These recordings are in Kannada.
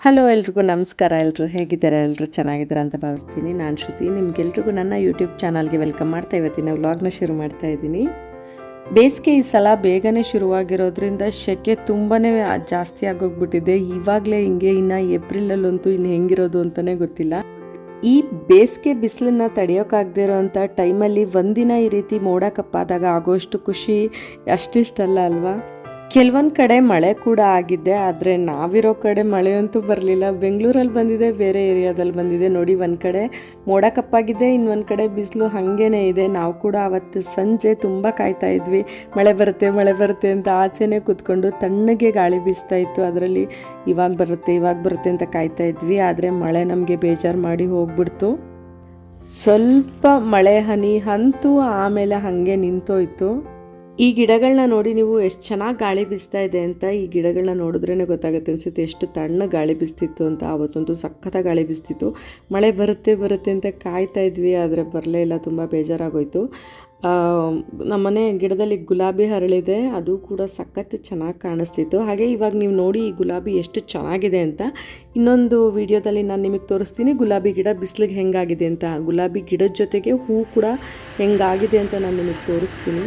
ಹಲೋ ಎಲ್ರಿಗೂ ನಮಸ್ಕಾರ. ಎಲ್ಲರೂ ಹೇಗಿದ್ದಾರೆ? ಎಲ್ಲರೂ ಚೆನ್ನಾಗಿದ್ದಾರೆ ಅಂತ ಭಾವಿಸ್ತೀನಿ. ನಾನು ಶ್ರುತಿ. ನಿಮ್ಗೆಲ್ರಿಗೂ ನನ್ನ ಯೂಟ್ಯೂಬ್ ಚಾನಲ್ಗೆ ವೆಲ್ಕಮ್ ಮಾಡ್ತಾ ಇವತ್ತಿನ ವ್ಲಾಗ್ನ ಶುರು ಮಾಡ್ತಾ ಇದ್ದೀನಿ. ಬೇಸಿಗೆ ಈ ಸಲ ಬೇಗನೆ ಶುರುವಾಗಿರೋದ್ರಿಂದ ಶೆಕೆ ತುಂಬಾ ಜಾಸ್ತಿ ಆಗೋಗ್ಬಿಟ್ಟಿದೆ. ಇವಾಗಲೇ ಹಿಂಗೆ ಇನ್ನು ಏಪ್ರಿಲಲ್ಲಂತೂ ಇನ್ನು ಹೆಂಗಿರೋದು ಅಂತಲೇ ಗೊತ್ತಿಲ್ಲ. ಈ ಬೇಸಿಗೆ ಬಿಸಿಲನ್ನ ತಡೆಯೋಕ್ಕಾಗದೇ ಇರೋವಂಥ ಟೈಮಲ್ಲಿ ಒಂದಿನ ಈ ರೀತಿ ಮೋಡ ಕಪ್ಪಾದಾಗ ಆಗೋಷ್ಟು ಖುಷಿ ಅಷ್ಟಿಷ್ಟಲ್ಲ ಅಲ್ವಾ? ಕೆಲವೊಂದು ಕಡೆ ಮಳೆ ಕೂಡ ಆಗಿದೆ, ಆದರೆ ನಾವಿರೋ ಕಡೆ ಮಳೆಯಂತೂ ಬರಲಿಲ್ಲ. ಬೆಂಗಳೂರಲ್ಲಿ ಬಂದಿದೆ, ಬೇರೆ ಏರಿಯಾದಲ್ಲಿ ಬಂದಿದೆ. ನೋಡಿ, ಒಂದು ಕಡೆ ಮೋಡ ಕಪ್ಪಾಗಿದೆ, ಇನ್ನೊಂದು ಕಡೆ ಬಿಸಿಲು ಹಾಗೇನೇ ಇದೆ. ನಾವು ಕೂಡ ಅವತ್ತು ಸಂಜೆ ತುಂಬ ಕಾಯ್ತಾ ಇದ್ವಿ. ಮಳೆ ಬರುತ್ತೆ ಮಳೆ ಬರುತ್ತೆ ಅಂತ ಆಚೆನೇ ಕೂತ್ಕೊಂಡು ತಣ್ಣಗೆ ಗಾಳಿ ಬೀಸ್ತಾ ಇತ್ತು. ಅದರಲ್ಲಿ ಇವಾಗ ಬರುತ್ತೆ ಇವಾಗ ಬರುತ್ತೆ ಅಂತ ಕಾಯ್ತಾ ಇದ್ವಿ. ಆದರೆ ಮಳೆ ನಮಗೆ ಬೇಜಾರು ಮಾಡಿ ಹೋಗ್ಬಿಡ್ತು. ಸ್ವಲ್ಪ ಮಳೆ ಹನಿ ಅಂತೂ ಆಮೇಲೆ ಹಾಗೆ ನಿಂತೋಯ್ತು. ಈ ಗಿಡಗಳನ್ನ ನೋಡಿ ನೀವು ಎಷ್ಟು ಚೆನ್ನಾಗಿ ಗಾಳಿ ಬೀಸ್ತಾ ಇದೆ ಅಂತ ಈ ಗಿಡಗಳನ್ನ ನೋಡಿದ್ರೇ ಗೊತ್ತಾಗುತ್ತೆ ಅನಿಸುತ್ತೆ. ಎಷ್ಟು ತಣ್ಣ ಗಾಳಿ ಬೀಸ್ತಿತ್ತು ಅಂತ ಆವತ್ತಂತೂ ಸಖತ್ತ ಗಾಳಿ ಬೀಸ್ತಿತ್ತು. ಮಳೆ ಬರುತ್ತೆ ಬರುತ್ತೆ ಅಂತ ಕಾಯ್ತಾ ಇದ್ವಿ, ಆದರೆ ಬರಲೇ ಇಲ್ಲ, ತುಂಬ ಬೇಜಾರಾಗೋಯ್ತು. ನಮ್ಮನೆ ಗಿಡದಲ್ಲಿ ಗುಲಾಬಿ ಹರಳಿದೆ, ಅದು ಕೂಡ ಸಖತ್ ಚೆನ್ನಾಗಿ ಕಾಣಿಸ್ತಿತ್ತು. ಹಾಗೆ ಇವಾಗ ನೀವು ನೋಡಿ ಈ ಗುಲಾಬಿ ಎಷ್ಟು ಚೆನ್ನಾಗಿದೆ ಅಂತ. ಇನ್ನೊಂದು ವಿಡಿಯೋದಲ್ಲಿ ನಾನು ನಿಮಗೆ ತೋರಿಸ್ತೀನಿ, ಗುಲಾಬಿ ಗಿಡ ಬಿಸಿಲಿಗೆ ಹೆಂಗಾಗಿದೆ ಅಂತ. ಗುಲಾಬಿ ಗಿಡದ ಜೊತೆಗೆ ಹೂ ಕೂಡ ಹೆಂಗಾಗಿದೆ ಅಂತ ನಾನು ನಿಮಗೆ ತೋರಿಸ್ತೀನಿ.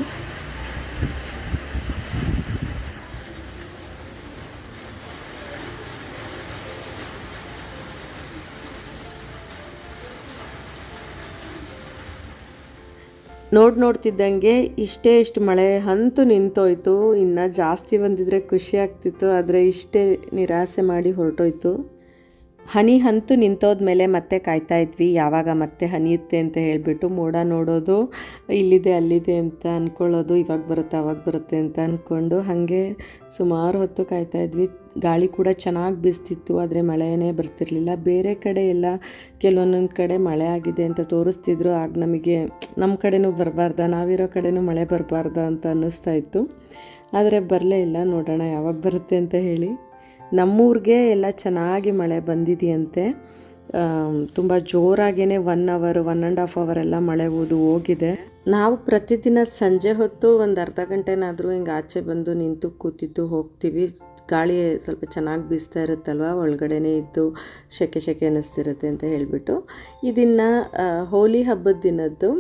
ನೋಡಿ ನೋಡ್ತಿದ್ದಂಗೆ ಇಷ್ಟೇ ಇಷ್ಟು ಮಳೆ ಅಂತೂ ನಿಂತೋಯ್ತು. ಇನ್ನು ಜಾಸ್ತಿ ಬಂದಿದ್ರೆ ಖುಷಿ ಆಗ್ತಿತ್ತು, ಆದರೆ ಇಷ್ಟೇ ನಿರಾಸೆ ಮಾಡಿ ಹೊರಟೋಯ್ತು. ಹನಿ ಅಂತೂ ನಿಂತೋದ್ಮೇಲೆ ಮತ್ತೆ ಕಾಯ್ತಾ ಇದ್ವಿ. ಯಾವಾಗ ಮತ್ತೆ ಹನಿಯುತ್ತೆ ಅಂತ ಹೇಳಿಬಿಟ್ಟು ಮೋಡ ನೋಡೋದು, ಇಲ್ಲಿದೆ, ಅಲ್ಲಿದೆ ಅಂತ ಅಂದ್ಕೊಳ್ಳೋದು ಇವಾಗ ಬರುತ್ತೆ, ಅವಾಗ ಬರುತ್ತೆ ಅಂತ ಅಂದ್ಕೊಂಡು ಹಾಗೆ ಸುಮಾರು ಹೊತ್ತು ಕಾಯ್ತಾ ಇದ್ವಿ. ಗಾಳಿ ಕೂಡ ಚೆನ್ನಾಗಿ ಬೀಸ್ತಿತ್ತು, ಆದರೆ ಮಳೆಯೇ ಬರ್ತಿರಲಿಲ್ಲ. ಬೇರೆ ಕಡೆ ಎಲ್ಲ ಕೆಲವೊಂದೊಂದು ಕಡೆ ಮಳೆ ಆಗಿದೆ ಅಂತ ತೋರಿಸ್ತಿದ್ರು. ಆಗ ನಮಗೆ ನಮ್ಮ ಕಡೆನೂ ಬರಬಾರ್ದ, ನಾವಿರೋ ಕಡೆನೂ ಮಳೆ ಬರಬಾರ್ದ ಅಂತ ಅನ್ನಿಸ್ತಾ ಇತ್ತು. ಆದರೆ ಬರಲೇ ಇಲ್ಲ, ನೋಡೋಣ ಯಾವಾಗ ಬರುತ್ತೆ ಅಂತ ಹೇಳಿ. ನಮ್ಮೂರಿಗೆ ಎಲ್ಲ ಚೆನ್ನಾಗಿ ಮಳೆ ಬಂದಿದೆಯಂತೆ. ತುಂಬ ಜೋರಾಗೇ one hour one and half hour ಎಲ್ಲ ಮಳೆ ಓದು ಹೋಗಿದೆ. ನಾವು ಪ್ರತಿದಿನ ಸಂಜೆ ಹೊತ್ತು ಒಂದು ಅರ್ಧ ಗಂಟೆನಾದರೂ ಹಿಂಗೆ ಆಚೆ ಬಂದು ನಿಂತು ಕೂತಿದ್ದು ಹೋಗ್ತೀವಿ. ಗಾಳಿ ಸ್ವಲ್ಪ ಚೆನ್ನಾಗಿ ಬೀಸ್ತಾ ಇರುತ್ತಲ್ವ? ಒಳಗಡೆನೇ ಇದ್ದು ಶೆಕೆ ಶೆಕೆ ಅನ್ನಿಸ್ತಿರುತ್ತೆ ಅಂತ ಹೇಳಿಬಿಟ್ಟು. ಇದನ್ನು ಹೋಲಿ ಹಬ್ಬದ ದಿನದ್ದು.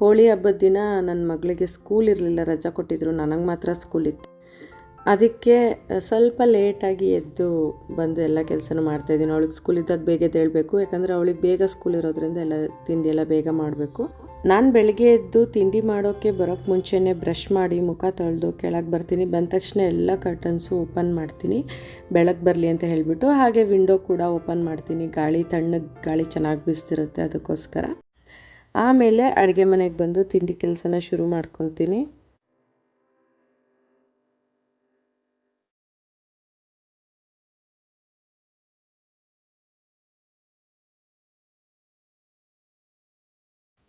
ಹೋಳಿ ಹಬ್ಬದ ದಿನ ನನ್ನ ಮಗಳಿಗೆ ಸ್ಕೂಲ್ ಇರಲಿಲ್ಲ, ರಜಾ ಕೊಟ್ಟಿದ್ರು. ನನಗೆ ಮಾತ್ರ ಸ್ಕೂಲ್ ಇತ್ತು. ಅದಕ್ಕೆ ಸ್ವಲ್ಪ ಲೇಟಾಗಿ ಎದ್ದು ಬಂದು ಎಲ್ಲ ಕೆಲಸನೂ ಮಾಡ್ತಾಯಿದ್ದೀನಿ ಅವಳಿಗೆ ಸ್ಕೂಲ್ ಇದ್ದಾಗ ಬೇಗ ತೇಳಬೇಕು. ಯಾಕಂದರೆ ಅವಳಿಗೆ ಬೇಗ ಸ್ಕೂಲ್ ಇರೋದ್ರಿಂದ ಎಲ್ಲ ತಿಂಡಿ ಎಲ್ಲ ಬೇಗ ಮಾಡಬೇಕು. ನಾನು ಬೆಳಗ್ಗೆ ಎದ್ದು ತಿಂಡಿ ಮಾಡೋಕ್ಕೆ ಬರೋಕ್ಕೆ ಮುಂಚೆನೇ ಬ್ರಷ್ ಮಾಡಿ, ಮುಖ ತೊಳೆದು ಕೆಳಗೆ ಬರ್ತೀನಿ. ಬಂದ ತಕ್ಷಣ ಎಲ್ಲ ಕರ್ಟನ್ಸು ಓಪನ್ ಮಾಡ್ತೀನಿ. ಬೆಳಗ್ಗೆ ಬರಲಿ ಅಂತ ಹೇಳಿಬಿಟ್ಟು, ಹಾಗೆ ವಿಂಡೋ ಕೂಡ ಓಪನ್ ಮಾಡ್ತೀನಿ. ಗಾಳಿ ತಣ್ಣಗೆ, ಗಾಳಿ ಚೆನ್ನಾಗಿ ಬೀಸ್ತಿರುತ್ತೆ ಅದಕ್ಕೋಸ್ಕರ. ಆಮೇಲೆ ಅಡುಗೆ ಮನೆಗೆ ಬಂದು ತಿಂಡಿ ಕೆಲಸನ ಶುರು ಮಾಡ್ಕೊತೀನಿ.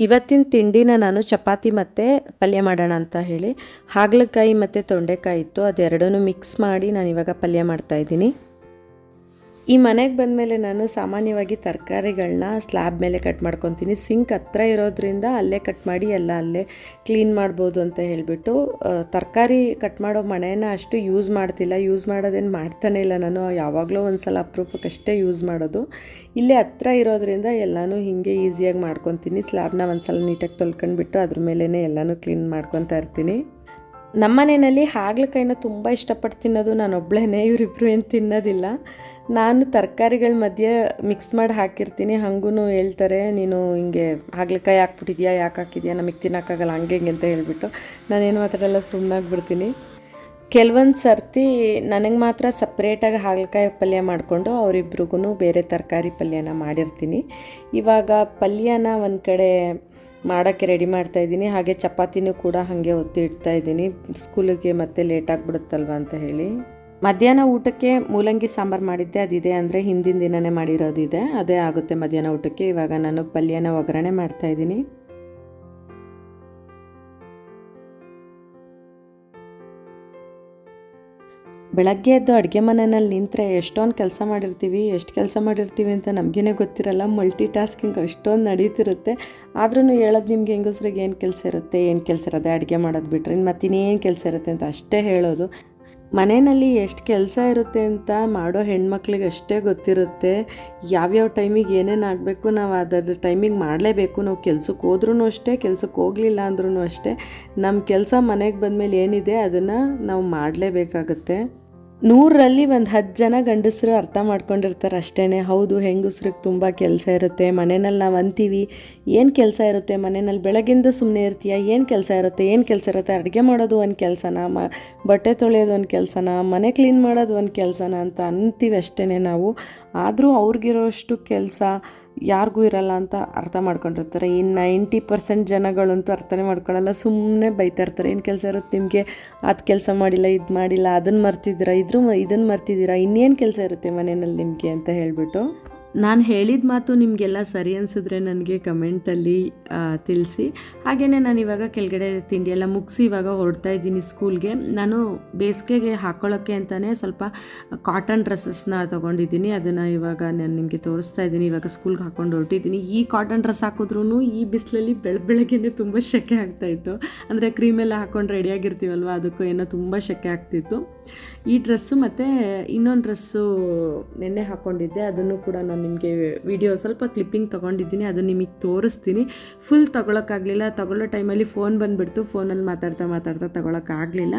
ಇವತ್ತಿನ ತಿಂಡಿನ ನಾನು ಚಪಾತಿ ಮತ್ತು ಪಲ್ಯ ಮಾಡೋಣ ಅಂತ ಹೇಳಿ. ಹಾಗಲಕಾಯಿ ಮತ್ತು ತೊಂಡೆಕಾಯಿ ಇತ್ತು, ಅದೆರಡನ್ನೂ ಮಿಕ್ಸ್ ಮಾಡಿ ನಾನು ಇವಾಗ ಪಲ್ಯ ಮಾಡ್ತಾಯಿದ್ದೀನಿ ಈ ಮನೆಗೆ ಬಂದಮೇಲೆ ನಾನು ಸಾಮಾನ್ಯವಾಗಿ ತರಕಾರಿಗಳನ್ನ ಸ್ಲ್ಯಾಬ್ ಮೇಲೆ ಕಟ್ ಮಾಡ್ಕೊತೀನಿ. ಸಿಂಕ್ ಹತ್ರ ಇರೋದ್ರಿಂದ ಅಲ್ಲೇ ಕಟ್ ಮಾಡಿ ಎಲ್ಲ ಅಲ್ಲೇ ಕ್ಲೀನ್ ಮಾಡ್ಬೋದು ಅಂತ ಹೇಳಿಬಿಟ್ಟು ತರಕಾರಿ ಕಟ್ ಮಾಡೋ ಮಣೆನ ಅಷ್ಟು ಯೂಸ್ ಮಾಡ್ತಿಲ್ಲ. ಯೂಸ್ ಮಾಡೋದೇನು ಮಾಡ್ತಾನೆ ಇಲ್ಲ ನಾನು. ಯಾವಾಗಲೂ ಒಂದು ಸಲ ಅಪರೂಪಕ್ಕಷ್ಟೇ ಯೂಸ್ ಮಾಡೋದು. ಇಲ್ಲೇ ಹತ್ರ ಇರೋದ್ರಿಂದ ಎಲ್ಲನೂ ಹೀಗೆ ಈಸಿಯಾಗಿ ಮಾಡ್ಕೊತೀನಿ. ಸ್ಲ್ಯಾಬ್ನ ಒಂದು ಸಲ ನೀಟಾಗಿ ತೊಳ್ಕೊಂಡ್ಬಿಟ್ಟು ಅದ್ರ ಮೇಲೇ ಎಲ್ಲನೂ ಕ್ಲೀನ್ ಮಾಡ್ಕೊತಾ ಇರ್ತೀನಿ. ನಮ್ಮ ಮನೆಯಲ್ಲಿ ಹಾಗಲಕಾಯಿನ ತುಂಬ ಇಷ್ಟಪಟ್ಟು ತಿನ್ನೋದು ನಾನು ಒಬ್ಬಳೇ ಇವರಿಬ್ಬರು ಏನು ತಿನ್ನೋದಿಲ್ಲ. ನಾನು ತರಕಾರಿಗಳ ಮಧ್ಯೆ ಮಿಕ್ಸ್ ಮಾಡಿ ಹಾಕಿರ್ತೀನಿ. ಹಾಗೂ ಹೇಳ್ತಾರೆ, ನೀನು ಹಿಂಗೆ ಹಾಗಲಕಾಯಿ ಹಾಕ್ಬಿಟ್ಟಿದ್ಯಾ, ಯಾಕೆ ಹಾಕಿದ್ಯಾ, ನಮಗೆ ತಿನ್ನೋಕ್ಕಾಗಲ್ಲ, ಹಂಗೆ ಹಿಂಗೆ ಅಂತ ಹೇಳಿಬಿಟ್ಟು. ನಾನೇನು ಮಾತಾಡಲ್ಲ ಸುಮ್ಮನಾಗ್ಬಿಡ್ತೀನಿ ಕೆಲವೊಂದು ಸರ್ತಿ ನನಗೆ ಮಾತ್ರ ಸಪ್ರೇಟಾಗಿ ಹಾಗಲಕಾಯಿ ಪಲ್ಯ ಮಾಡಿಕೊಂಡು ಅವರಿಬ್ರಿಗೂ ಬೇರೆ ತರಕಾರಿ ಪಲ್ಯನ ಮಾಡಿರ್ತೀನಿ. ಇವಾಗ ಪಲ್ಯನ ಒಂದು ಕಡೆ ಮಾಡೋಕ್ಕೆ ರೆಡಿ ಮಾಡ್ತಾಯಿದ್ದೀನಿ ಹಾಗೆ ಚಪಾತಿನೂ ಕೂಡ ಹಾಗೆ ಒತ್ತಿ ಇಡ್ತಾ ಇದ್ದೀನಿ. ಸ್ಕೂಲಿಗೆ ಮತ್ತೆ ಲೇಟ್ ಆಗಿಬಿಡುತ್ತಲ್ವ ಅಂತ ಹೇಳಿ. ಮಧ್ಯಾಹ್ನ ಊಟಕ್ಕೆ ಮೂಲಂಗಿ ಸಾಂಬಾರು ಮಾಡಿದ್ದೆ, ಅದಿದೆ ಅಂದರೆ ಹಿಂದಿನ ದಿನವೇ ಮಾಡಿರೋದಿದೆ ಅದೇ ಆಗುತ್ತೆ ಮಧ್ಯಾಹ್ನ ಊಟಕ್ಕೆ. ಇವಾಗ ನಾನು ಪಲ್ಯನ ಒಗ್ಗರಣೆ ಮಾಡ್ತಾಯಿದ್ದೀನಿ ಬೆಳಗ್ಗೆ ಎದ್ದು ಅಡುಗೆ ಮನೆಯಲ್ಲಿ ನಿಂತರೆ ಎಷ್ಟೊಂದು ಕೆಲಸ ಮಾಡಿರ್ತೀವಿ, ಎಷ್ಟು ಕೆಲಸ ಮಾಡಿರ್ತೀವಿ ಅಂತ ನಮಗೇನೆ ಗೊತ್ತಿರಲ್ಲ. ಮಲ್ಟಿ ಟಾಸ್ಕಿಂಗ್ ಅಷ್ಟೊಂದು ನಡೀತಿರುತ್ತೆ. ಆದ್ರೂ ಹೇಳೋದು ನಿಮ್ಗೆ ಹೆಂಗಸ್ರಿಗೆ ಏನು ಕೆಲಸ ಇರುತ್ತೆ, ಏನು ಕೆಲಸ ಇರೋದೆ ಅಡುಗೆ ಮಾಡೋದು ಬಿಟ್ಟರೆ ಮತ್ತಿನ್ನೇನು ಕೆಲಸ ಇರುತ್ತೆ ಅಂತ ಅಷ್ಟೇ ಹೇಳೋದು. ಮನೆಯಲ್ಲಿ ಎಷ್ಟು ಕೆಲಸ ಇರುತ್ತೆ ಅಂತ ಮಾಡೋ ಹೆಣ್ಮಕ್ಳಿಗೆ ಅಷ್ಟೇ ಗೊತ್ತಿರುತ್ತೆ. ಯಾವ್ಯಾವ ಟೈಮಿಗೆ ಏನೇನು ಆಗಬೇಕು ನಾವು ಅದರ ಟೈಮಿಗೆ ಮಾಡಲೇಬೇಕು. ನಾವು ಕೆಲ್ಸಕ್ಕೆ ಹೋದ್ರೂ ಅಷ್ಟೇ ಕೆಲ್ಸಕ್ಕೆ ಹೋಗಲಿಲ್ಲ ಅಂದ್ರೂ ಅಷ್ಟೇ. ನಮ್ಮ ಕೆಲಸ ಮನೆಗೆ ಬಂದಮೇಲೆ ಏನಿದೆ ಅದನ್ನು ನಾವು ಮಾಡಲೇಬೇಕಾಗತ್ತೆ. ನೂರರಲ್ಲಿ ಒಂದು ಹತ್ತು ಜನ ಗಂಡಸರು ಅರ್ಥ ಮಾಡ್ಕೊಂಡಿರ್ತಾರೆ ಅಷ್ಟೇ ಹೌದು, ಹೆಂಗಸ್ರಿಗೆ ತುಂಬ ಕೆಲಸ ಇರುತ್ತೆ. ಮನೆಯಲ್ಲಿ ನಾವು ಅಂತೀವಿ, ಏನು ಕೆಲಸ ಇರುತ್ತೆ? ಮನೆಯಲ್ಲಿ ಬೆಳಗ್ಗಿಂದ ಸುಮ್ಮನೆ ಇರ್ತೀಯಾ? ಏನು ಕೆಲಸ ಇರುತ್ತೆ? ಏನು ಕೆಲಸ ಇರುತ್ತೆ? ಅಡುಗೆ ಮಾಡೋದು ಒಂದು ಕೆಲಸನ? ಮ, ಬಟ್ಟೆ ತೊಳೆಯೋದು ಒಂದು ಕೆಲಸನ? ಮನೆ ಕ್ಲೀನ್ ಮಾಡೋದು ಒಂದು ಕೆಲಸನ ಅಂತ ಅಂತೀವಿ ಅಷ್ಟೇ ನಾವು. ಆದರೂ ಅವ್ರಿಗಿರೋಷ್ಟು ಕೆಲಸ ಯಾರಿಗೂ ಇರಲ್ಲ ಅಂತ ಅರ್ಥ ಮಾಡ್ಕೊಂಡಿರ್ತಾರೆ. ಈ ನೈಂಟಿ ಪರ್ಸೆಂಟ್ ಜನಗಳಂತೂ ಅರ್ಥನೇ ಮಾಡ್ಕೊಳ್ಳಲ್ಲ ಸುಮ್ಮನೆ ಬೈತಾ ಇರ್ತಾರೆ. ಏನು ಕೆಲಸ ಇರುತ್ತೆ? ನಿಮಗೆ ಅದು ಕೆಲಸ ಮಾಡಿಲ್ಲ, ಇದು ಮಾಡಿಲ್ಲ ಅದನ್ನು ಮರ್ತಿದ್ದೀರಾ, ಇದ್ರ ಇದನ್ನು ಮರ್ತಿದ್ದೀರಾ, ಇನ್ನೇನು ಕೆಲಸ ಇರುತ್ತೆ ಮನೆಯಲ್ಲಿ ನಿಮಗೆ ಅಂತ ಹೇಳಿಬಿಟ್ಟು. ನಾನು ಹೇಳಿದ ಮಾತು ನಿಮಗೆಲ್ಲ ಸರಿ ಅನಿಸಿದ್ರೆ ನನಗೆ ಕಮೆಂಟಲ್ಲಿ ತಿಳಿಸಿ. ಹಾಗೆಯೇ ನಾನು ಇವಾಗ ಕೆಳಗಡೆ ತಿಂಡಿ ಎಲ್ಲ ಮುಗಿಸಿ ಇವಾಗ ಹೊರಡ್ತಾ ಇದ್ದೀನಿ ಸ್ಕೂಲ್ಗೆ ನಾನು ಬೇಸಿಗೆಗೆ ಹಾಕ್ಕೊಳ್ಳೋಕ್ಕೆ ಅಂತಲೇ ಸ್ವಲ್ಪ ಕಾಟನ್ ಡ್ರೆಸ್ಸಸ್ನ ತೊಗೊಂಡಿದ್ದೀನಿ. ಅದನ್ನು ಇವಾಗ ನಾನು ನಿಮಗೆ ತೋರಿಸ್ತಾ ಇದ್ದೀನಿ. ಇವಾಗ ಸ್ಕೂಲ್ಗೆ ಹಾಕ್ಕೊಂಡು ಹೊರಟಿದ್ದೀನಿ. ಈ ಕಾಟನ್ ಡ್ರೆಸ್ ಹಾಕಿದ್ರೂ ಈ ಬಿಸಿಲಲ್ಲಿ ಬೆಳ ಬೆಳಗ್ಗೆ ತುಂಬ ಶೆಕೆ ಆಗ್ತಾಯಿತ್ತು ಅಂದರೆ ಕ್ರೀಮೆಲ್ಲ ಹಾಕ್ಕೊಂಡು ರೆಡಿಯಾಗಿರ್ತೀವಲ್ವ ಅದಕ್ಕೂ ಏನೋ ತುಂಬ ಶೆಕೆ ಆಗ್ತಿತ್ತು. ಈ ಡ್ರೆಸ್ಸು ಮತ್ತು ಇನ್ನೊಂದು ಡ್ರೆಸ್ಸು ನೆನ್ನೆ ಹಾಕ್ಕೊಂಡಿದ್ದೆ ಅದನ್ನು ಕೂಡ ನಾನು ನಿಮಗೆ ವಿಡಿಯೋ ಸ್ವಲ್ಪ ಕ್ಲಿಪ್ಪಿಂಗ್ ತೊಗೊಂಡಿದ್ದೀನಿ. ಅದನ್ನು ನಿಮಗೆ ತೋರಿಸ್ತೀನಿ. ಫುಲ್ ತೊಗೊಳಕ್ಕಾಗಲಿಲ್ಲ. ತಗೊಳ್ಳೋ ಟೈಮಲ್ಲಿ ಫೋನ್ ಬಂದುಬಿಡ್ತು. ಫೋನಲ್ಲಿ ಮಾತಾಡ್ತಾ ಮಾತಾಡ್ತಾ ತೊಗೊಳಕ್ಕಾಗಲಿಲ್ಲ.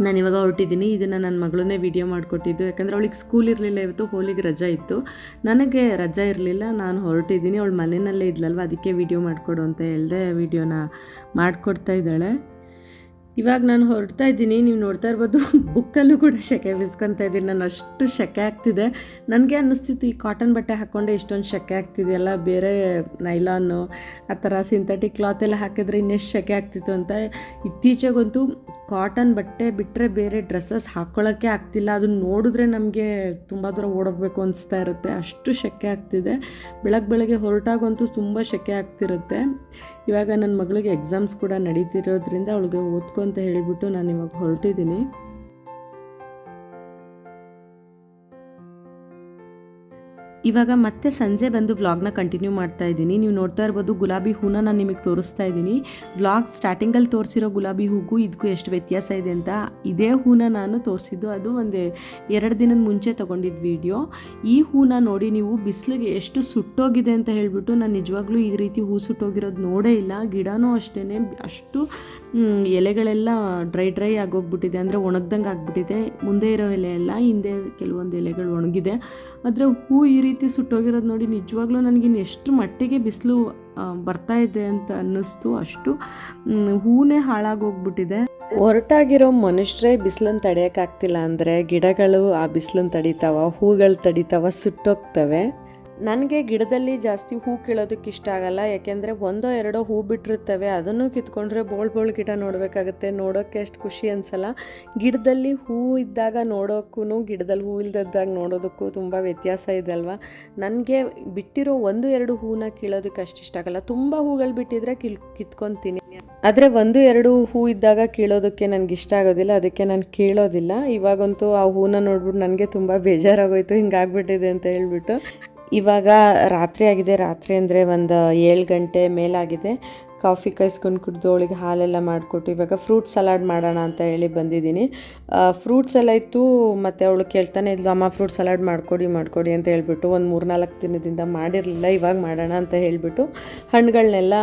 ನಾನು ಇವಾಗ ಹೊರಟಿದ್ದೀನಿ. ಇದನ್ನು ನನ್ನ ಮಗಳನ್ನೇ ವಿಡಿಯೋ ಮಾಡಿಕೊಟ್ಟಿದ್ದು. ಯಾಕಂದರೆ ಅವಳಿಗೆ ಸ್ಕೂಲ್ ಇರಲಿಲ್ಲ. ಇವತ್ತು ಹೋಲಿಗೆ ರಜಾ ಇತ್ತು. ನನಗೆ ರಜಾ ಇರಲಿಲ್ಲ. ನಾನು ಹೊರಟಿದ್ದೀನಿ. ಅವಳು ಮನೆಯಲ್ಲೇ ಇದ್ಲಲ್ವ? ಅದಕ್ಕೆ ವಿಡಿಯೋ ಮಾಡಿಕೊಡು ಅಂತ ಹೇಳಿದೆ. ವಿಡಿಯೋನ ಮಾಡಿಕೊಡ್ತಾ ಇದ್ದಾಳೆ. ಇವಾಗ ನಾನು ಹೊರಡ್ತಾ ಇದ್ದೀನಿ, ನೀವು ನೋಡ್ತಾ ಇರ್ಬೋದು ಬುಕ್ಕಲ್ಲೂ ಕೂಡ ಸೆಕೆ ಬಿಸ್ಕೊತಾ ಇದ್ದೀನಿ. ನಾನು ಅಷ್ಟು ಸೆಕೆ ಆಗ್ತಿದೆ. ನನಗೆ ಅನ್ನಿಸ್ತಿತ್ತು, ಈ ಕಾಟನ್ ಬಟ್ಟೆ ಹಾಕ್ಕೊಂಡೆ ಇಷ್ಟೊಂದು ಶೆಕೆ ಆಗ್ತಿದೆಯಲ್ಲ, ಬೇರೆ ನೈಲಾನು ಆ ಥರ ಸಿಂಥೆಟಿಕ್ ಕ್ಲಾತ್ ಎಲ್ಲ ಹಾಕಿದ್ರೆ ಇನ್ನೆಷ್ಟು ಸೆಕೆ ಆಗ್ತಿತ್ತು ಅಂತ. ಇತ್ತೀಚೆಗಂತೂ ಕಾಟನ್ ಬಟ್ಟೆ ಬಿಟ್ಟರೆ ಬೇರೆ ಡ್ರೆಸ್ಸಸ್ ಹಾಕ್ಕೊಳ್ಳೋಕ್ಕೆ ಆಗ್ತಿಲ್ಲ. ಅದನ್ನ ನೋಡಿದ್ರೆ ನಮಗೆ ತುಂಬ ದೂರ ಓಡೋಗ್ಬೇಕು ಅನಿಸ್ತಾ ಇರುತ್ತೆ. ಅಷ್ಟು ಸೆಕೆ ಆಗ್ತಿದೆ. ಬೆಳಗ್ಗೆ ಬೆಳಗ್ಗೆ ಹೊರಟಾಗಂತೂ ತುಂಬ ಸೆಕೆ ಆಗ್ತಿರುತ್ತೆ. ಇವಾಗ ನನ್ನ ಮಗಳಿಗೆ ಎಕ್ಸಾಮ್ಸ್ ಕೂಡ ನಡೀತಿರೋದ್ರಿಂದ, ಅವಳಿಗೆ ಓದ್ಕೊ ಅಂತ ಹೇಳಿಬಿಟ್ಟು ನಾನು ಇವಾಗ ಹೊರಟಿದ್ದೀನಿ ಇವಾಗ ಮತ್ತೆ ಸಂಜೆ ಬಂದು ವ್ಲಾಗ್ನ ಕಂಟಿನ್ಯೂ ಮಾಡ್ತಾ ಇದ್ದೀನಿ. ನೀವು ನೋಡ್ತಾ ಇರ್ಬೋದು ಗುಲಾಬಿ ಹೂನ ನಾನು ನಿಮಗೆ ತೋರಿಸ್ತಾ ಇದ್ದೀನಿ. ವ್ಲಾಗ್ ಸ್ಟಾರ್ಟಿಂಗಲ್ಲಿ ತೋರಿಸಿರೋ ಗುಲಾಬಿ ಹೂಗೂ ಇದಕ್ಕೂ ಎಷ್ಟು ವ್ಯತ್ಯಾಸ ಇದೆ ಅಂತ ಇದೇ ಹೂನ ನಾನು ತೋರಿಸಿದ್ದು. ಅದು ಒಂದು ಎರಡು ದಿನದ ಮುಂಚೆ ತೊಗೊಂಡಿದ್ದ ವಿಡಿಯೋ ಈ ಹೂನ ನೋಡಿ ನೀವು ಬಿಸಿಲಿಗೆ ಎಷ್ಟು ಸುಟ್ಟೋಗಿದೆ ಅಂತ ಹೇಳಿಬಿಟ್ಟು ನಾನು ನಿಜವಾಗ್ಲೂ ಈ ರೀತಿ ಹೂ ಸುಟ್ಟೋಗಿರೋದು ನೋಡೇ ಇಲ್ಲ. ಗಿಡನೂ ಅಷ್ಟೇ ಅಷ್ಟು ಎಲೆಗಳೆಲ್ಲ ಡ್ರೈ ಡ್ರೈ ಆಗೋಗ್ಬಿಟ್ಟಿದೆ. ಅಂದರೆ ಒಣಗ್ದಂಗೆ ಆಗ್ಬಿಟ್ಟಿದೆ. ಮುಂದೆ ಇರೋ ಎಲೆ ಎಲ್ಲ ಹಿಂದೆ ಕೆಲವೊಂದು ಎಲೆಗಳು ಒಣಗಿದೆ. ಆದರೆ ಹೂ ಈ ಸುಟ್ಟೋಗಿರೋದು ನೋಡಿ ನಿಜವಾಗ್ಲೂ ನನಗಿನ್ನು ಎಷ್ಟು ಮಟ್ಟಿಗೆ ಬಿಸಿಲು ಬರ್ತಾ ಇದೆ ಅಂತ ಅನ್ನಿಸ್ತು ಅಷ್ಟು. ಹೂನೇ ಹಾಳಾಗೋಗ್ಬಿಟ್ಟಿದೆ ಹೊರಟಾಗಿರೋ ಮನುಷ್ಯರೇ ಬಿಸಿಲನ್ನು ತಡೆಯೋಕ್ಕಾಗ್ತಿಲ್ಲ ಅಂದರೆ ಗಿಡಗಳು ಆ ಬಿಸಿಲನ್ನು ತಡಿತಾವ, ಹೂಗಳು ತಡಿತಾವ, ಸುಟ್ಟೋಗ್ತವೆ. ನನಗೆ ಗಿಡದಲ್ಲಿ ಜಾಸ್ತಿ ಹೂ ಕೀಳೋದಕ್ಕೆ ಇಷ್ಟ ಆಗಲ್ಲ. ಯಾಕೆಂದರೆ ಒಂದೋ ಎರಡೋ ಹೂ ಬಿಟ್ಟಿರ್ತವೆ ಅದನ್ನು ಕಿತ್ಕೊಂಡ್ರೆ ಬೋಳ್ ಬೋಳ್ ಗಿಡ ನೋಡಬೇಕಾಗತ್ತೆ. ನೋಡೋಕ್ಕೆ ಎಷ್ಟು ಖುಷಿ ಅನ್ಸಲ್ಲ. ಗಿಡದಲ್ಲಿ ಹೂ ಇದ್ದಾಗ ನೋಡೋಕ್ಕೂ ಗಿಡದಲ್ಲಿ ಹೂ ಇಲ್ದದ್ದಾಗ ನೋಡೋದಕ್ಕೂ ತುಂಬ ವ್ಯತ್ಯಾಸ ಇದೆ ಅಲ್ವಾ? ನನಗೆ ಬಿಟ್ಟಿರೋ ಒಂದು ಎರಡು ಹೂನ ಕೀಳೋದಕ್ಕೆ ಅಷ್ಟು ಇಷ್ಟ ಆಗಲ್ಲ. ತುಂಬ ಹೂಗಳು ಬಿಟ್ಟಿದ್ರೆ ಕಿಲ್, ಕಿತ್ಕೊತೀನಿ. ಆದರೆ ಒಂದು ಎರಡು ಹೂ ಇದ್ದಾಗ ಕೀಳೋದಕ್ಕೆ ನನಗೆ ಇಷ್ಟ ಆಗೋದಿಲ್ಲ. ಅದಕ್ಕೆ ನಾನು ಕೀಳೋದಿಲ್ಲ. ಇವಾಗಂತೂ ಆ ಹೂನ ನೋಡ್ಬಿಟ್ಟು ನನಗೆ ತುಂಬ ಬೇಜಾರಾಗೋಯ್ತು. ಹಿಂಗಾಗ್ಬಿಟ್ಟಿದೆ ಅಂತ ಹೇಳ್ಬಿಟ್ಟು. ಇವಾಗ ರಾತ್ರಿ ಆಗಿದೆ. ರಾತ್ರಿ ಅಂದರೆ ಒಂದು ಏಳು ಗಂಟೆ ಮೇಲಾಗಿದೆ ಕಾಫಿ ಕಾಯಿಸ್ಕೊಂಡು ಕುಡಿದು ಅವಳಿಗೆ ಹಾಲೆಲ್ಲ ಮಾಡಿಕೊಟ್ಟು ಇವಾಗ ಫ್ರೂಟ್ ಸಲಾಡ್ ಮಾಡೋಣ ಅಂತ ಹೇಳಿ ಬಂದಿದ್ದೀನಿ. ಫ್ರೂಟ್ಸ್ ಎಲ್ಲ ಇತ್ತು ಮತ್ತು ಅವಳು ಕೇಳ್ತಾನೆ ಇದ್ಲು ಅಮ್ಮ, ಫ್ರೂಟ್ ಸಲಾಡ್ ಮಾಡಿಕೊಡಿ ಮಾಡಿಕೊಡಿ ಅಂತ ಹೇಳಿಬಿಟ್ಟು ಒಂದು ಮೂರು ನಾಲ್ಕು ದಿನದಿಂದ ಮಾಡಿರಲಿಲ್ಲ, ಇವಾಗ ಮಾಡೋಣ ಅಂತ ಹೇಳಿಬಿಟ್ಟು ಹಣ್ಣುಗಳನ್ನೆಲ್ಲ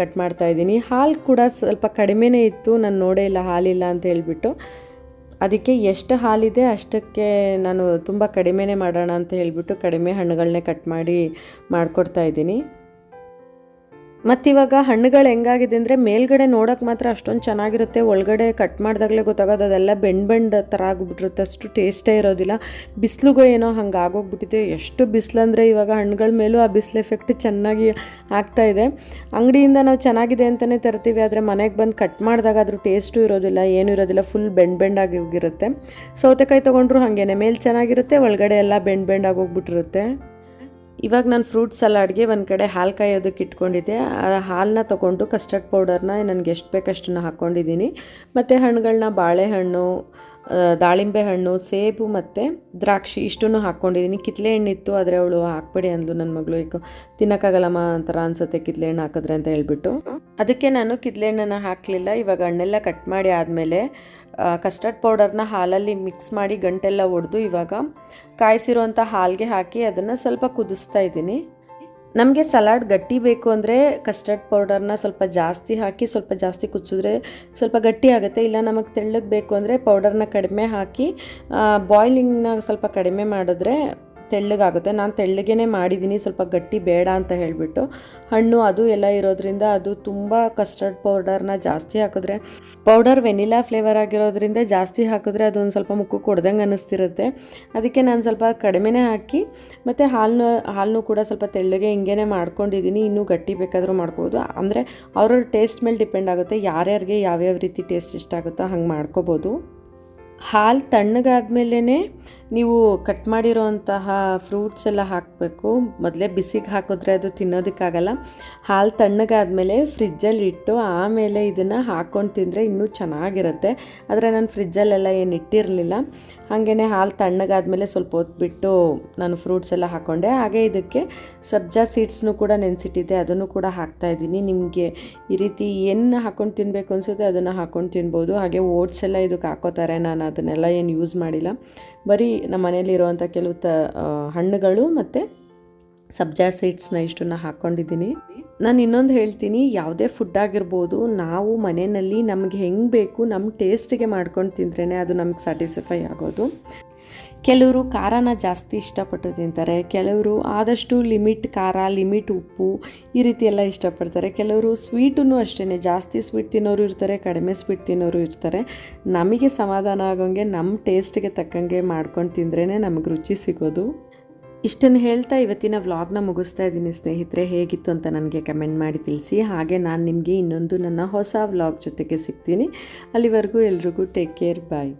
ಕಟ್ ಮಾಡ್ತಾ ಇದ್ದೀನಿ. ಹಾಲು ಕೂಡ ಸ್ವಲ್ಪ ಕಡಿಮೆನೇ ಇತ್ತು. ನಾನು ನೋಡೇ ಇಲ್ಲ ಹಾಲಿಲ್ಲ ಅಂತ ಹೇಳಿಬಿಟ್ಟು ಅದಕ್ಕೆ ಎಷ್ಟು ಹಾಲಿದೆ ಅಷ್ಟಕ್ಕೆ ನಾನು ತುಂಬ ಕಡಿಮೆನೇ ಮಾಡೋಣ ಅಂತ ಹೇಳಿಬಿಟ್ಟು ಕಡಿಮೆ ಹಣ್ಣುಗಳನ್ನೇ ಕಟ್ ಮಾಡಿ ಮಾಡಿಕೊಡ್ತಾ ಇದ್ದೀನಿ. ಮತ್ತಿವಾಗ ಹಣ್ಣುಗಳು ಹೆಂಗಾಗಿದೆ ಅಂದರೆ ಮೇಲ್ಗಡೆ ನೋಡೋಕೆ ಮಾತ್ರ ಅಷ್ಟೊಂದು ಚೆನ್ನಾಗಿರುತ್ತೆ. ಒಳಗಡೆ ಕಟ್ ಮಾಡಿದಾಗಲೇ ಗೊತ್ತಾಗೋದು, ಅದೆಲ್ಲ ಬೆಂಡ್ ಬೆಂಡ್ ಥರ ಆಗಿಬಿಟ್ಟಿರುತ್ತೆ. ಅಷ್ಟು ಟೇಸ್ಟೇ ಇರೋದಿಲ್ಲ. ಬಿಸಿಲುಗೂ ಏನೋ ಹಂಗೆ ಆಗೋಗ್ಬಿಟ್ಟಿದೆ. ಎಷ್ಟು ಬಿಸಿಲಂದರೆ ಇವಾಗ ಹಣ್ಣುಗಳ ಮೇಲೂ ಆ ಬಿಸಿಲು ಎಫೆಕ್ಟ್ ಚೆನ್ನಾಗಿ ಆಗ್ತಾ ಇದೆ. ಅಂಗಡಿಯಿಂದ ನಾವು ಚೆನ್ನಾಗಿದೆ ಅಂತಲೇ ತರ್ತೀವಿ, ಆದರೆ ಮನೆಗೆ ಬಂದು ಕಟ್ ಮಾಡಿದಾಗ ಅದ್ರ ಟೇಸ್ಟು ಇರೋದಿಲ್ಲ, ಏನೂ ಇರೋದಿಲ್ಲ. ಫುಲ್ ಬೆಂಡ್ ಬೆಂಡ್ ಆಗಿ ಹೋಗಿರುತ್ತೆ. ಸೌತೆಕಾಯಿ ತೊಗೊಂಡ್ರು ಹಾಗೇನೆ. ಮೇಲೆ ಚೆನ್ನಾಗಿರುತ್ತೆ, ಒಳಗಡೆ ಎಲ್ಲ ಬೆಂಡ್ ಬೆಂಡ್ ಆಗೋಗ್ಬಿಟ್ಟಿರುತ್ತೆ. ಇವಾಗ ನಾನು ಫ್ರೂಟ್ ಸಲಾಡ್ಗೆ ಒಂದು ಕಡೆ ಹಾಲು ಕಾಯೋದಕ್ಕೆ ಇಟ್ಕೊಂಡಿದ್ದೆ. ಆ ಹಾಲನ್ನ ತೊಗೊಂಡು ಕಸ್ಟರ್ಡ್ ಪೌಡರ್ನ ನನಗೆ ಎಷ್ಟು ಬೇಕಷ್ಟನ್ನು ಹಾಕ್ಕೊಂಡಿದ್ದೀನಿ ಮತ್ತು ಹಣ್ಣುಗಳನ್ನ ಬಾಳೆಹಣ್ಣು ದಾಳಿಂಬೆ ಹಣ್ಣು, ಸೇಬು ಮತ್ತು ದ್ರಾಕ್ಷಿ ಇಷ್ಟನ್ನು ಹಾಕ್ಕೊಂಡಿದ್ದೀನಿ. ಕಿತ್ಲೆ ಹಣ್ಣಿತ್ತು ಆದರೆ ಅವಳು ಹಾಕ್ಬೇಡಿ ಅಂದ್ಲು ನನ್ನ ಮಗಳು. ಈಗ ತಿನ್ನೋಕ್ಕಾಗಲ್ಲಮ್ಮ ಒಂಥರ ಅನ್ಸುತ್ತೆ ಕಿತ್ಲೆ ಹಣ್ಣು ಹಾಕಿದ್ರೆ ಅಂತ ಹೇಳ್ಬಿಟ್ಟು. ಅದಕ್ಕೆ ನಾನು ಕಿತ್ಲೆ ಹಣ್ಣನ್ನು ಹಾಕಲಿಲ್ಲ. ಇವಾಗ ಹಣ್ಣೆಲ್ಲ ಕಟ್ ಮಾಡಿ ಆದಮೇಲೆ ಕಸ್ಟರ್ಡ್ ಪೌಡರ್ನ ಹಾಲಲ್ಲಿ ಮಿಕ್ಸ್ ಮಾಡಿ ಗಂಟೆಲ್ಲ ಒಡೆದು ಇವಾಗ ಕಾಯಿಸಿರುವಂಥ ಹಾಲಿಗೆ ಹಾಕಿ ಅದನ್ನು ಸ್ವಲ್ಪ ಕುದಿಸ್ತಾ ಇದ್ದೀನಿ. ನಮಗೆ ಸಲಾಡ್ ಗಟ್ಟಿ ಬೇಕು ಅಂದರೆ ಕಸ್ಟರ್ಡ್ ಪೌಡರ್ನ ಸ್ವಲ್ಪ ಜಾಸ್ತಿ ಹಾಕಿ, ಸ್ವಲ್ಪ ಜಾಸ್ತಿ ಕುಚ್ಚಿದ್ರೆ ಸ್ವಲ್ಪ ಗಟ್ಟಿ ಆಗುತ್ತೆ. ಇಲ್ಲ ನಮಗೆ ತೆಳ್ಳಗೆ ಬೇಕು ಅಂದರೆ ಪೌಡರ್ನ ಕಡಿಮೆ ಹಾಕಿ ಬಾಯ್ಲಿಂಗ್ನ ಸ್ವಲ್ಪ ಕಡಿಮೆ ಮಾಡಿದ್ರೆ ತೆಳ್ಳಗಾಗುತ್ತೆ. ನಾನು ತೆಳ್ಳಗೇ ಮಾಡಿದ್ದೀನಿ ಸ್ವಲ್ಪ ಗಟ್ಟಿ ಬೇಡ ಅಂತ ಹೇಳಿಬಿಟ್ಟು. ಹಣ್ಣು ಅದು ಎಲ್ಲ ಇರೋದ್ರಿಂದ ಅದು ತುಂಬ ಕಸ್ಟರ್ಡ್ ಪೌಡರ್ನ ಜಾಸ್ತಿ ಹಾಕಿದ್ರೆ ಪೌಡರ್ ವೆನಿಲಾ ಫ್ಲೇವರ್ ಆಗಿರೋದ್ರಿಂದ ಜಾಸ್ತಿ ಹಾಕಿದ್ರೆ ಅದೊಂದು ಸ್ವಲ್ಪ ಮುಕ್ಕು ಕೊಡ್ದಂಗೆ ಅನ್ನಿಸ್ತಿರುತ್ತೆ ಅದಕ್ಕೆ ನಾನು ಸ್ವಲ್ಪ ಕಡಿಮೆನೇ ಹಾಕಿ, ಮತ್ತು ಹಾಲನ್ನು ಹಾಲನ್ನು ಕೂಡ ಸ್ವಲ್ಪ ತೆಳ್ಳಗೆ ಹಿಂಗೇ ಮಾಡ್ಕೊಂಡಿದ್ದೀನಿ ಇನ್ನೂ ಗಟ್ಟಿ ಬೇಕಾದರೂ ಮಾಡ್ಕೋಬೋದು. ಅಂದರೆ ಅವ್ರವ್ರ ಟೇಸ್ಟ್ ಮೇಲೆ ಡಿಪೆಂಡ್ ಆಗುತ್ತೆ. ಯಾರ್ಯಾರಿಗೆ ಯಾವ್ಯಾವ ರೀತಿ ಟೇಸ್ಟ್ ಇಷ್ಟ ಆಗುತ್ತೋ ಹಂಗೆ ಮಾಡ್ಕೋಬೋದು. ಹಾಲು ತಣ್ಣಗಾದ್ಮೇಲೇ ನೀವು ಕಟ್ ಮಾಡಿರೋಂತಹ ಫ್ರೂಟ್ಸ್ ಎಲ್ಲ ಹಾಕಬೇಕು. ಮೊದಲೇ ಬಿಸಿಗೆ ಹಾಕಿದ್ರೆ ಅದು ತಿನ್ನೋದಕ್ಕಾಗಲ್ಲ. ಹಾಲು ತಣ್ಣಗಾದಮೇಲೆ ಫ್ರಿಜ್ಜಲ್ಲಿ ಇಟ್ಟು ಆಮೇಲೆ ಇದನ್ನು ಹಾಕ್ಕೊಂಡು ತಿಂದರೆ ಇನ್ನೂ ಚೆನ್ನಾಗಿರುತ್ತೆ. ಆದರೆ ನಾನು ಫ್ರಿಜ್ಜಲ್ಲೆಲ್ಲ ಏನು ಇಟ್ಟಿರಲಿಲ್ಲ. ಹಾಗೆಯೇ ಹಾಲು ತಣ್ಣಗಾದಮೇಲೆ ಸ್ವಲ್ಪ ಹೊತ್ತು ಬಿಟ್ಟು ನಾನು ಫ್ರೂಟ್ಸ್ ಎಲ್ಲ ಹಾಕ್ಕೊಂಡೆ ಹಾಗೆ ಇದಕ್ಕೆ ಸಬ್ಜಾ ಸೀಡ್ಸ್ನು ಕೂಡ ನೆನೆಸಿಟ್ಟಿದ್ದೆ. ಅದನ್ನು ಕೂಡ ಹಾಕ್ತಾಯಿದ್ದೀನಿ ನಿಮಗೆ ಈ ರೀತಿ ಏನು ಹಾಕ್ಕೊಂಡು ತಿನ್ನಬೇಕು ಅನಿಸುತ್ತೆ ಅದನ್ನು ಹಾಕ್ಕೊಂಡು ತಿನ್ಬೋದು. ಹಾಗೆ ಓಟ್ಸ್ ಎಲ್ಲ ಇದಕ್ಕೆ ಹಾಕೋತಾರೆ. ನಾನು ಅದನ್ನೆಲ್ಲ ಏನು ಯೂಸ್ ಮಾಡಿಲ್ಲ. ಬರೀ ನಮ್ಮ ಮನೇಲಿರುವಂಥ ಕೆಲವು ತ ಹಣ್ಣುಗಳು ಮತ್ತು ಸಬ್ಜಾ ಸೀಡ್ಸ್ನ ಇಷ್ಟನ್ನ ಹಾಕ್ಕೊಂಡಿದ್ದೀನಿ ನಾನು ಇನ್ನೊಂದು ಹೇಳ್ತೀನಿ, ಯಾವುದೇ ಫುಡ್ ಆಗಿರ್ಬೋದು, ನಾವು ಮನೆಯಲ್ಲಿ ನಮ್ಗೆ ಹೆಂಗೆ ಬೇಕು ನಮ್ಮ ಟೇಸ್ಟಿಗೆ ಮಾಡ್ಕೊಂಡು ತಿಂದ್ರೇ ಅದು ನಮ್ಗೆ ಸ್ಯಾಟಿಸ್ಫೈ ಆಗೋದು. ಕೆಲವರು ಖಾರನ ಜಾಸ್ತಿ ಇಷ್ಟಪಟ್ಟು ತಿಂತಾರೆ, ಕೆಲವರು ಆದಷ್ಟು ಲಿಮಿಟ್ ಖಾರ, ಲಿಮಿಟ್ ಉಪ್ಪು ಈ ರೀತಿ ಎಲ್ಲ ಇಷ್ಟಪಡ್ತಾರೆ. ಕೆಲವರು ಸ್ವೀಟೂ ಅಷ್ಟೇ ಜಾಸ್ತಿ ಸ್ವೀಟ್ ತಿನ್ನೋರು ಇರ್ತಾರೆ, ಕಡಿಮೆ ಸ್ವೀಟ್ ತಿನ್ನೋರು ಇರ್ತಾರೆ. ನಮಗೆ ಸಮಾಧಾನ ಆಗೋಂಗೆ ನಮ್ಮ ಟೇಸ್ಟ್ಗೆ ತಕ್ಕಂಗೆ ಮಾಡ್ಕೊಂಡು ತಿಂದ್ರೇ ನಮಗೆ ರುಚಿ ಸಿಗೋದು. ಇಷ್ಟನ್ನು ಹೇಳ್ತಾ ಇವತ್ತಿನ ವ್ಲಾಗ್ನ ಮುಗಿಸ್ತಾ ಇದ್ದೀನಿ ಸ್ನೇಹಿತರೆ. ಹೇಗಿತ್ತು ಅಂತ ನನಗೆ ಕಮೆಂಟ್ ಮಾಡಿ ತಿಳಿಸಿ. ಹಾಗೆ ನಾನು ನಿಮಗೆ ಇನ್ನೊಂದು ನನ್ನ ಹೊಸ ವ್ಲಾಗ್ ಜೊತೆಗೆ ಸಿಗ್ತೀನಿ. ಅಲ್ಲಿವರೆಗೂ ಎಲ್ರಿಗೂ ಟೇಕ್ ಕೇರ್, ಬಾಯ್.